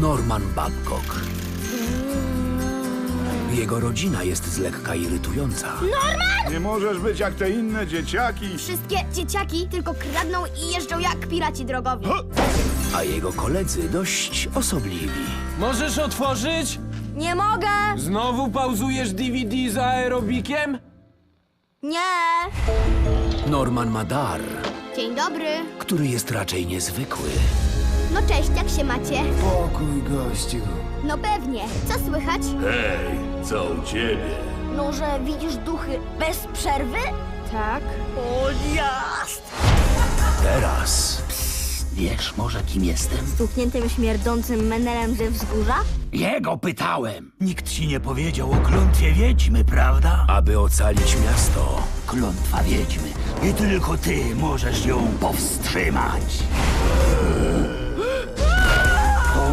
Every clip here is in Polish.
Norman Babcock. Jego rodzina jest z lekka irytująca. Nie możesz być jak te inne dzieciaki. Wszystkie dzieciaki tylko kradną i jeżdżą jak piraci drogowi. a jego koledzy dość osobliwi. Możesz otworzyć? Nie mogę! Znowu pauzujesz DVD za aerobikiem? Nie! Norman ma dar, Dzień dobry. który jest raczej niezwykły. No cześć, jak się macie? Pokój, gościu. No pewnie. Co słychać? Hej, co u ciebie? No, że widzisz duchy bez przerwy? Tak. Teraz Wiesz może kim jestem? Stukniętym śmierdzącym menelem ze wzgórza? Jego pytałem. Nikt ci nie powiedział o klątwie wiedźmy, prawda? aby ocalić miasto. Klątwa wiedźmy. I tylko ty możesz ją powstrzymać.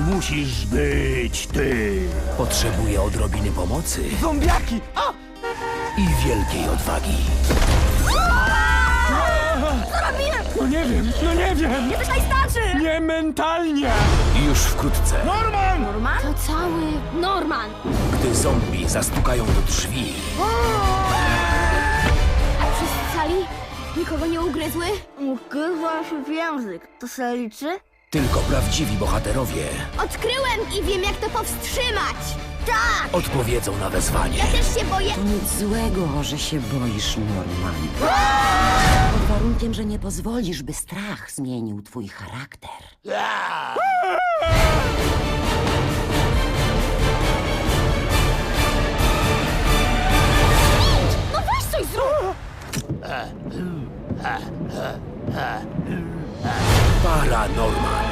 Musisz być ty. Potrzebuje odrobiny pomocy Zombiaki! A! i wielkiej odwagi. No nie wiem, no nie wiem! To najstarszy! Nie mentalnie! Już wkrótce, Norman! Norman? To cały Norman. gdy zombie zastukają do drzwi, Wszyscy cali? Nikogo nie ugryzły? Ugryzła się w język. To se liczy? Tylko prawdziwi bohaterowie Odkryłem i wiem, jak to powstrzymać! Tak! odpowiedzą na wezwanie. Ja też się boję... To nic złego, że się boisz, Norman. Pod warunkiem, że nie pozwolisz, by strach zmienił twój charakter. No weź coś zrób! Paranorman.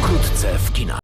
Wkrótce w kinach.